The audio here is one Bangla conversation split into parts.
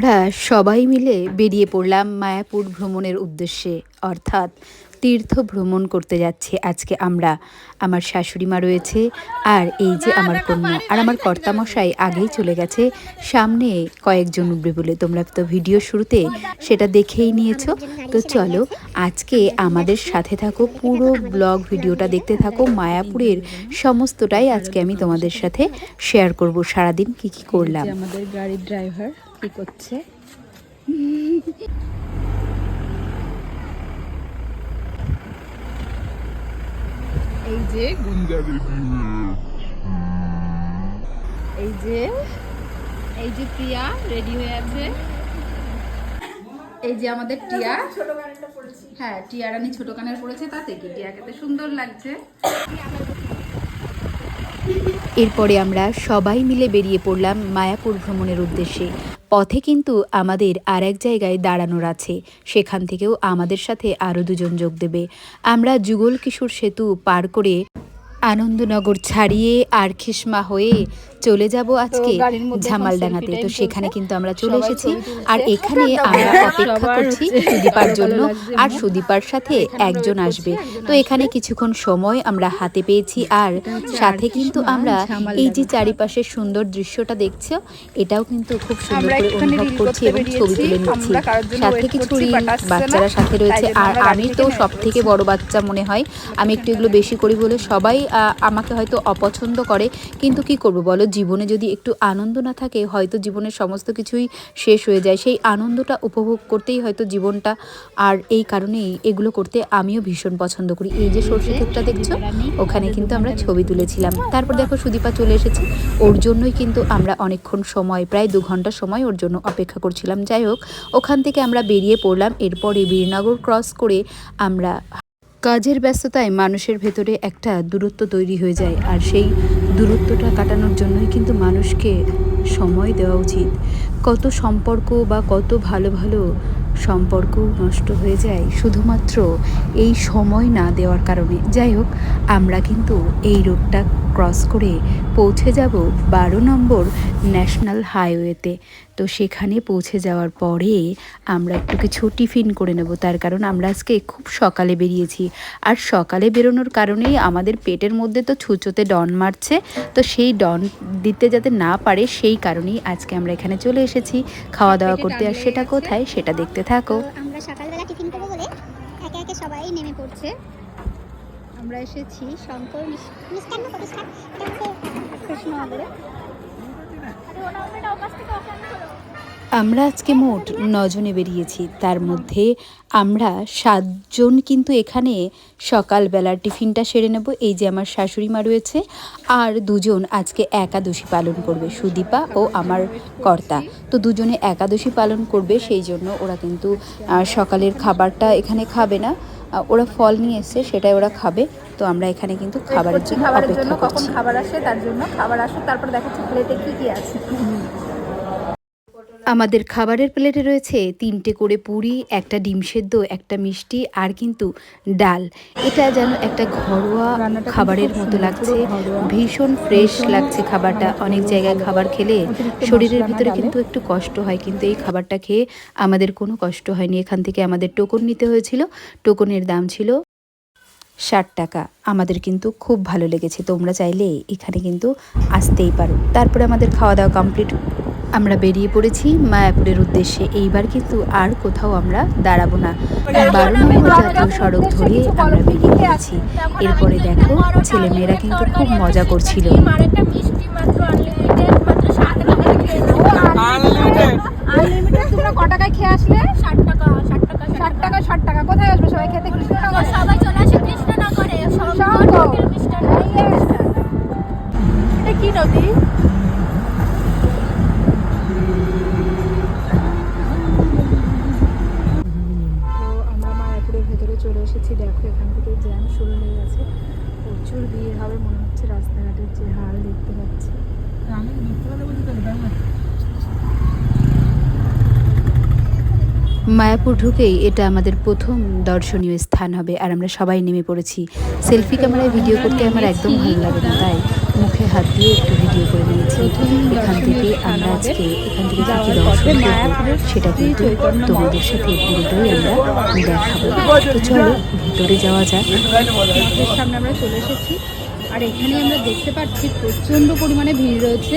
আমরা সবাই মিলে বেরিয়ে পড়লাম মায়াপুর ভ্রমণের উদ্দেশ্যে। অর্থাৎ তীর্থ ভ্রমণ করতে যাচ্ছি আজকে আমরা। আমার শাশুড়ি মা রয়েছে আর এই যে আমার কন্যা। আর আমার কর্তামশাই আগেই চলে গেছে। সামনে কয়েকজন উঠবে বলে। তোমরা তো ভিডিও শুরুতে সেটা দেখেই নিয়েছো। তো চলো আজকে আমাদের সাথে থাকো, পুরো ব্লগ ভিডিওটা দেখতে থাকো। মায়াপুরের সমস্তটাই আজকে আমি তোমাদের সাথে শেয়ার করব। সারাদিন কি কি করলাম? আমাদের গাড়ির ড্রাইভার কি করছে? এই যে এই যে এই যে প্রিয়া রেডি হয়ে আছে। এই যে আমাদের টিয়া। হ্যাঁ টিয়া রানী ছোট কানের পড়েছে তাতে কি টিয়াকে তো সুন্দর লাগছে। এরপরে আমরা সবাই মিলে বেরিয়ে পড়লাম মায়াপুর ভ্রমণের উদ্দেশ্যে। পথে কিন্তু আমাদের আর এক জায়গায় দাঁড়ানোর আছে। সেখান থেকেও আমাদের সাথে আরও দুজন যোগ দেবে। আমরা যুগল কিশোর সেতু পার করে আনন্দনগর ছাড়িয়ে আর খিসমা হয়ে চলে যাব আজকে ঝামালডাঙ্গাতে তো সেখানে কিন্তু আমরা চলে এসেছি। আর এখানে আমরা অপেক্ষা করছি সুদীপার জন্য। আর সুদীপার সাথে একজন আসবে। তো এখানে কিছুক্ষণ সময় আমরা হাতে পেয়েছি। আর সাথে কিন্তু আমরা এই যে চারিপাশের সুন্দর দৃশ্যটা দেখছ এটাও কিন্তু খুব সুন্দর করে অনুভব করছি এবং ছবি। তুলে নিচ্ছি। সাথে কিছু। বাচ্চারা সাথে রয়েছে। আর আমি তো সব থেকে বড় বাচ্চা মনে হয়। আমি একটু এগুলো বেশি করি বলে সবাই আহ, আমাকে হয়তো অপছন্দ করে। কিন্তু কি করব বলো? জীবনে যদি একটু আনন্দ না থাকে, হয়তো জীবনের সমস্ত কিছুই শেষ হয়ে যায়। সেই আনন্দটা উপভোগ করতেই হয়তো জীবনটা, আর এই কারণেই এগুলো করতে আমিও ভীষণ পছন্দ করি। এই যে সর্ষে ক্ষেতটা দেখছ, ওখানে কিন্তু আমরা ছবি তুলেছিলাম। তারপর দেখো সুদীপা চলে এসেছে। ওর জন্যই কিন্তু আমরা অনেকক্ষণ সময়, প্রায় দু ঘণ্টা সময় ওর জন্য অপেক্ষা করছিলাম। যাই হোক, ওখান থেকে আমরা বেরিয়ে পড়লাম। এরপরে বীরনগর ক্রস করে আমরা কাজের ব্যস্ততায় মানুষের ভেতরে একটা দূরত্ব তৈরি হয়ে যায়। আর সেই দূরত্বটা কাটানোর জন্যই কিন্তু মানুষকে সময় দেওয়া উচিত। কত সম্পর্ক বা কত ভালো ভালো সম্পর্ক নষ্ট হয়ে যায় শুধুমাত্র এই সময় না দেওয়ার কারণে। যাই হোক, আমরা কিন্তু এই রোডটা ক্রস করে পৌঁছে যাব বারো নম্বর ন্যাশনাল হাইওয়েতে তো সেখানে পৌঁছে যাওয়ার পরে আমরা একটু কিছু টিফিন করে নেব। তার কারণ আমরা আজকে খুব সকালে বেরিয়েছি। আর সকালে বেরোনোর কারণেই আমাদের পেটের মধ্যে তো ছুঁচোতে ডন মারছে। তো সেই ডন দিতে যাতে না পারে সেই কারণেই আজকে আমরা এখানে চলে এসেছি। খাওয়া দাওয়া করতে আর সেটা কোথায় সেটা দেখতে থাকো। আমরা সকালবেলা টিফিন করব বলে একে একে সবাই নেমে পড়ছে। আমরা এসেছি শঙ্কর মিষ্টান্ন প্রতিষ্ঠান এটা হচ্ছে কৃষ্ণনগরে। আমরা আজকে মোট নজনে বেরিয়েছি। তার মধ্যে আমরা সাতজন কিন্তু এখানে সকালবেলার টিফিনটা সেরে নেব। এই যে আমার শাশুড়ি মা রয়েছে আর দুজন আজকে একাদশী পালন করবে সুদীপা ও আমার কর্তা। তো দুজনে একাদশী পালন করবে সেই জন্য ওরা কিন্তু সকালের খাবারটা এখানে খাবে না। ওরা ফল নিয়ে এসছে সেটাই ওরা খাবে। তো আমরা এখানে কিন্তু খাবারের জন্য অপেক্ষা করছি। খাবার আসে তার জন্য খাবার আসুক তারপর দেখাচ্ছি প্লেটে কি কি আছে। আমাদের খাবারের প্লেটে রয়েছে তিনটে করে পুরি একটা ডিম সেদ্ধ একটা মিষ্টি আর কিন্তু ডাল। এটা যেন একটা ঘরোয়া খাবারের মতো লাগছে। ভীষণ ফ্রেশ লাগছে খাবারটা। অনেক জায়গায় খাবার খেলে শরীরের ভিতরে কিন্তু একটু কষ্ট হয় কিন্তু এই খাবারটা খেয়ে আমাদের কোনো কষ্ট হয়নি। এখান থেকে আমাদের টোকন নিতে হয়েছিল। টোকনের দাম ছিল ষাট টাকা। আমাদের কিন্তু খুব ভালো লেগেছে। তোমরা চাইলে এখানে কিন্তু আসতেই পারো। তারপরে আমাদের খাওয়া দাওয়া কমপ্লিট আমরা বেরিয়ে পড়েছি মায়াপুরের উদ্দেশ্যে। এইবার কিন্তু আর কোথাও আমরা দাঁড়াবো না। বারো নম্বর জাতীয় সড়ক ধরে আমরা বেরিয়ে পড়েছি। এরপরে দেখো ছেলেমেয়েরা কিন্তু খুব মজা করছিল। টাকায় খেয়ে আসলে? ষাট টাকা ষাট টাকা ষাট টাকা। কোথায় আসবে সবাই খেতে? সবাই মায়াপুর ঢুকেই এটা আমাদের প্রথম দর্শনীয় স্থান হবে, আর আমরা সবাই নেমে পড়েছি। সেলফি ক্যামেরায় ভিডিও করতে আমার একদম ভালো লাগে না, তাই মুখে হাত দিয়ে একটু ভিডিও করে নিয়েছি। এখান থেকে আমরা আজকে এখান থেকে কি দর্শন করব সেটা কিন্তু তোমাদের সাথে পুরোটাই আমরা দেখাবো। তো চলো, ভিতরে যাওয়া যাক। সামনে আমরা চলে এসেছি, আর এখানে আমরা দেখতে পাচ্ছি প্রচণ্ড পরিমাণে ভিড় রয়েছে।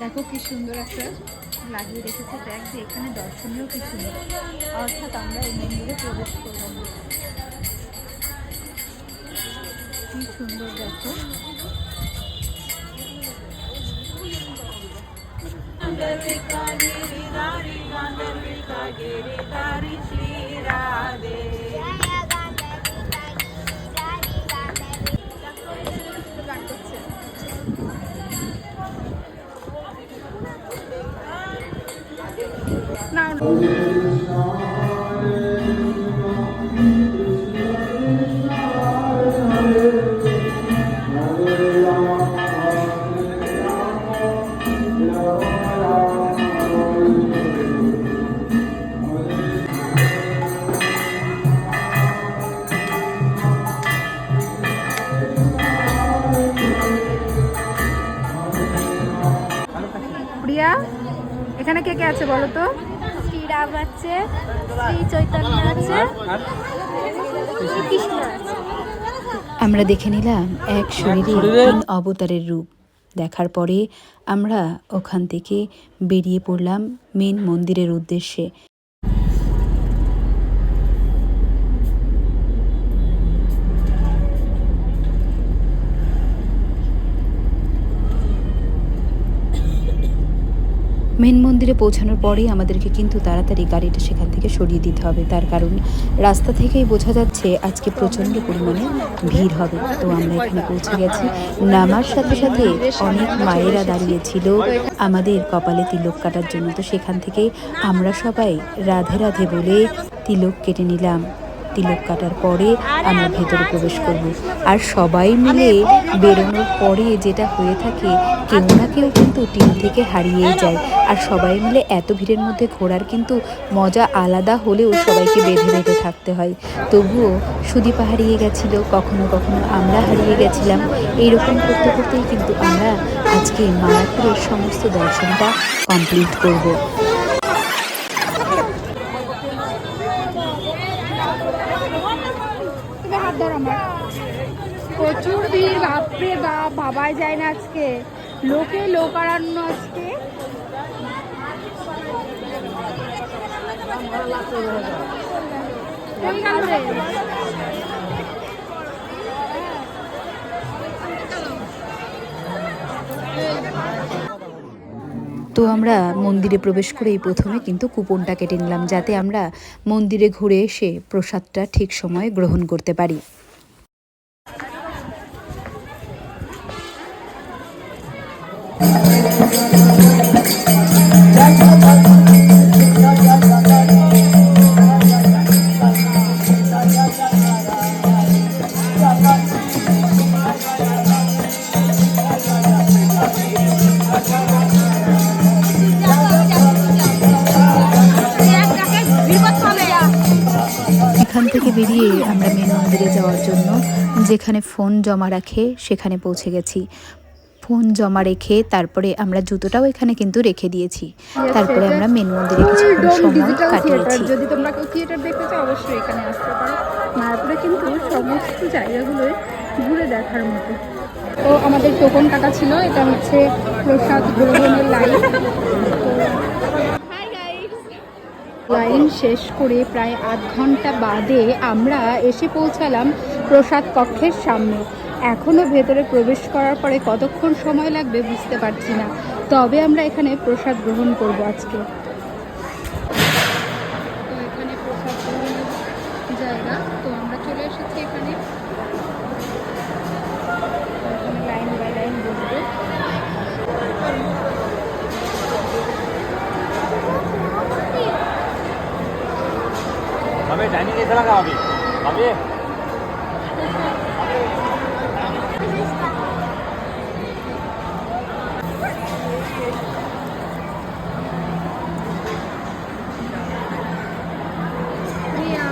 দেখো কি সুন্দর একটা লাগিয়ে রেখেছে ট্যাগ যে এখানে দর্শনীয় কিছু নেই অর্থাৎ আমরা এই মন্দিরে প্রবেশ করব না কি সুন্দর দেখো না প্রিয়া এখানে কে কে আছে বলো তো? শ্রীরাম আছে শ্রী চৈতন্য আছে কৃষ্ণ আছে। আমরা দেখে নিলাম এক শরীরের তিন অবতারের রূপ। দেখার পরে আমরা ওখান থেকে বেরিয়ে পড়লাম মেন মন্দিরের উদ্দেশ্যে। মেন মন্দিরে পৌঁছানোর পরেই আমাদেরকে কিন্তু তাড়াতাড়ি গাড়িটা সেখান থেকে সরিয়ে দিতে হবে। তার কারণ রাস্তা থেকেই বোঝা যাচ্ছে আজকে প্রচণ্ড পরিমাণে ভিড় হবে। তো আমরা এখানে পৌঁছে গেছি। নামার সাথে সাথে অনেক মায়েরা দাঁড়িয়েছিল আমাদের কপালে তিলক কাটার জন্য। তো সেখান থেকে আমরা সবাই রাধে রাধে বলে তিলক কেটে নিলাম। তিলক কাটার পরে আমরা ভেতরে প্রবেশ করব। আর সবাই মিলে বেরোনোর পরে যেটা হয়ে থাকে কেউ না কেউ কিন্তু টিম থেকে হারিয়ে যায়। আর সবাই মিলে এত ভিড়ের মধ্যে ঘোরার কিন্তু মজা আলাদা হলেও সবাইকে বেঁধে বেঁধে থাকতে হয়। তবুও সুদীপা হারিয়ে গেছিল কখনো কখনো আমরা হারিয়ে গেছিলাম। এইরকম করতে করতেই কিন্তু আমরা আজকে মায়াপুরের সমস্ত দর্শনটা কমপ্লিট করব। তুমি হাত ধর আমার। প্রচুর ভিড় বাপরে বাপ ভাবাই যায় না আজকে। লোকে লোকারণ্য আজকে। তো আমরা মন্দিরে প্রবেশ করেই প্রথমে কিন্তু কুপনটা কেটে নিলাম, যাতে আমরা মন্দিরে ঘুরে এসে প্রসাদটা ঠিক সময়ে গ্রহণ করতে পারি। থেকে বেরিয়ে আমরা মেন মন্দিরে যাওয়ার জন্য যেখানে ফোন জমা রাখে সেখানে পৌঁছে গেছি। ফোন জমা রেখে তারপরে আমরা জুতোটাও এখানে কিন্তু রেখে দিয়েছি। তারপরে আমরা মেন মন্দিরে কিছুক্ষণ একদম সময় কাটিয়েছি। যদি তোমরা কেউ থিয়েটার দেখতে চাও অবশ্যই এখানে আসতে পারো। মায়াপুরে কিন্তু সমস্ত জায়গাগুলোই ঘুরে দেখার মতো। তো আমাদের টোকন কাটা ছিল এটা হচ্ছে প্রসাদ গ্রহণের লাইন লাইন শেষ করে প্রায় আধ ঘণ্টা বাদে আমরা এসে পৌঁছালাম প্রসাদ কক্ষের সামনে। এখনও ভেতরে প্রবেশ করার পরে কতক্ষণ সময় লাগবে বুঝতে পারছি না। তবে আমরা এখানে প্রসাদ গ্রহণ করব আজকে।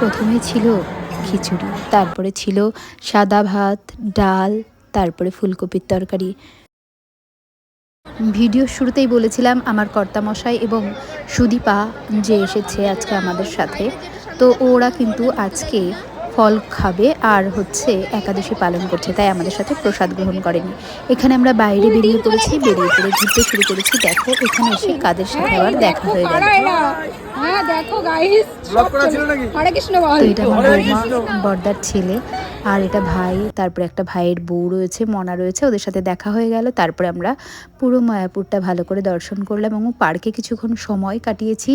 প্রথমে ছিল খিচুড়ি, তারপরে ছিল সাদা ভাত, ডাল, তারপরে ফুলকপির তরকারি। ভিডিও শুরুতেই বলেছিলাম, আমার কর্তামশাই এবং সুদীপা যে এসেছে আজকে আমাদের সাথে। তো ওরা কিন্তু আজকে ফল খাবে আর হচ্ছে একাদশী পালন করছে তাই আমাদের সাথে প্রসাদ গ্রহণ করেনি। এখানে আমরা বাইরে বেরিয়ে পড়েছি বেরিয়ে পড়ে ঘুরতে শুরু করেছি। দেখো এখানে এসে কাদের সাথে আবার দেখা হয়ে গেল। হ্যাঁ তো এটা আমার বর্দার ছেলে আর এটা ভাই তারপরে একটা ভাইয়ের বউ রয়েছে মনা রয়েছে ওদের সাথে দেখা হয়ে গেল। তারপরে আমরা পুরো মায়াপুরটা ভালো করে দর্শন করলাম এবং পার্কে কিছুক্ষণ সময় কাটিয়েছি।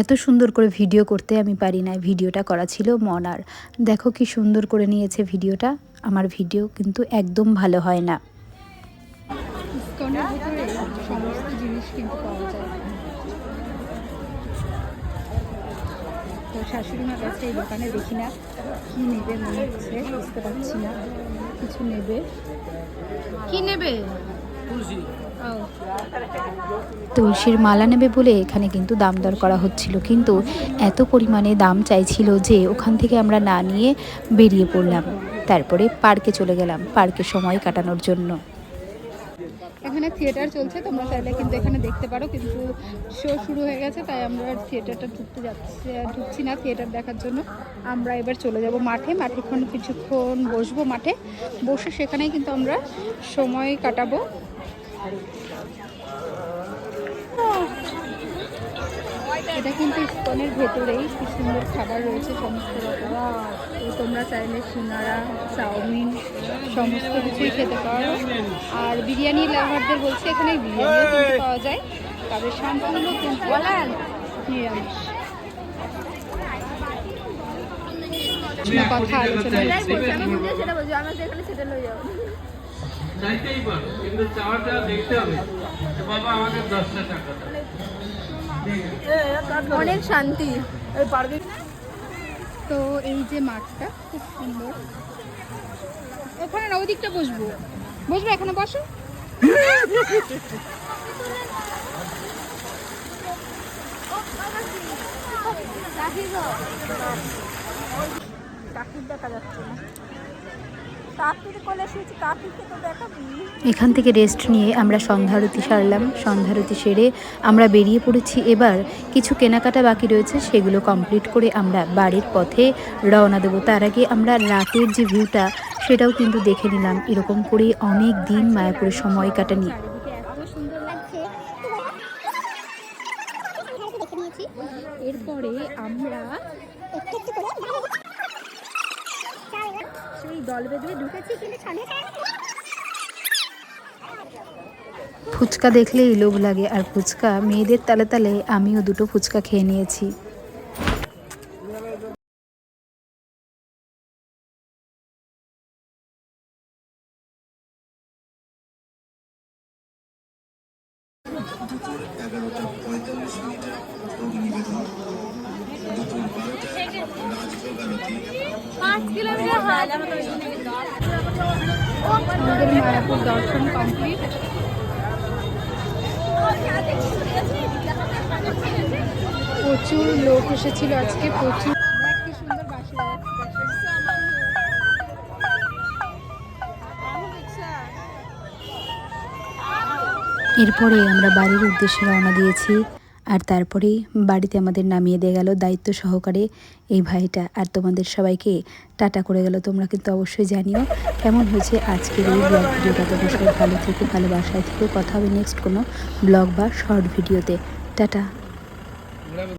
এত সুন্দর করে ভিডিও করতে আমি পারি না ভিডিওটা করা ছিল মনার। দেখো কি সুন্দর করে নিয়েছে ভিডিওটা। আমার ভিডিও কিন্তু একদম ভালো হয় না। ইস্কনের ভিতরে সমস্ত জিনিস কিন্তু পাওয়া যায়। তো শাশুড়ি মা কাছে এই দোকানে দেখি না কি নেবে মনে হচ্ছে বুঝতে পারছি না। কিছু নেবে? কি নেবে? তুলসীর মালা নেবে বলে এখানে কিন্তু দাম দর করা হচ্ছিল। কিন্তু এত পরিমাণে দাম চাইছিল যে ওখান থেকে আমরা না নিয়ে বেরিয়ে পড়লাম। তারপরে পার্কে চলে গেলাম, পার্কে সময় কাটানোর জন্য। এখানে থিয়েটার চলছে, তোমরা চাইলে কিন্তু এখানে দেখতে পারো, কিন্তু শো শুরু হয়ে গেছে, তাই আমরা থিয়েটারটা ঢুকতে যাচ্ছি ঢুকছি না থিয়েটার দেখার জন্য। আমরা এবার চলে যাব মাঠে, মাঠেক্ষণ কিছুক্ষণ বসবো মাঠে। বসে সেখানেই কিন্তু আমরা সময় কাটাবো। এটা কিন্তু ইস্কনের ভেতরেই কি সুন্দর খাবার রয়েছে সমস্ত রকম। তো তোমরা চাইলে সিঙ্গারা চাউমিন সমস্ত কিছুই খেতে পারো। আর বিরিয়ানি লাভারদের বলছে এখানে বিরিয়ানিও কিন্তু পাওয়া যায়। তাদের সম্পূর্ণ কিন্তু নিরামিষ। কথা আলোচনা হচ্ছে। চাইতেই পারো কিন্তু চাওয়াটা দেখতে হবে যে বাবা আমাদের দশটা টাকা অনেক শান্তি। তো এই যে মাঠটা খুব সুন্দর। ওখানে না ওদিকটা বসবো। বসবো এখানে বসো। কাকির দেখা যাচ্ছে না। এখান থেকে রেস্ট নিয়ে আমরা সন্ধ্যারতি সারলাম, সন্ধ্যারতি সেরে আমরা বেরিয়ে পড়েছি। এবার কিছু কেনাকাটা বাকি রয়েছে, সেগুলো কমপ্লিট করে আমরা বাড়ির পথে রওনা দেবো। তার আগে আমরা রাতের যে ভিউটা সেটাও কিন্তু দেখে নিলাম। এরকম করে অনেক দিন মায়াপুরে সময় কাটানি। দল বেঁধে ঢুকেছি কিন্তু ফুচকা দেখলেই লোভ লাগে আর ফুচকা মেয়েদের তালে তালে আমিও দুটো ফুচকা খেয়ে নিয়েছি। আমাদের মায়াপুর দর্শন কমপ্লিট প্রচুর লোক এসেছিল আজকে প্রচুর। এরপরে আমরা বাড়ির উদ্দেশ্যে রওনা দিয়েছি। আর তারপরেই বাড়িতে আমাদের নামিয়ে দিয়ে গেল দায়িত্ব সহকারে এই ভাইটা। আর তোমাদের সবাইকে টাটা করে গেল, তোমরা কিন্তু অবশ্যই জানিও। কেমন হয়েছে আজকের এই ব্লগ ভিডিওটা? তোমরা সবাই ভালো থেকে, ভালোবাসায় থেকে। কথা হবে নেক্সট কোনো ব্লগ বা শর্ট ভিডিওতে টাটা।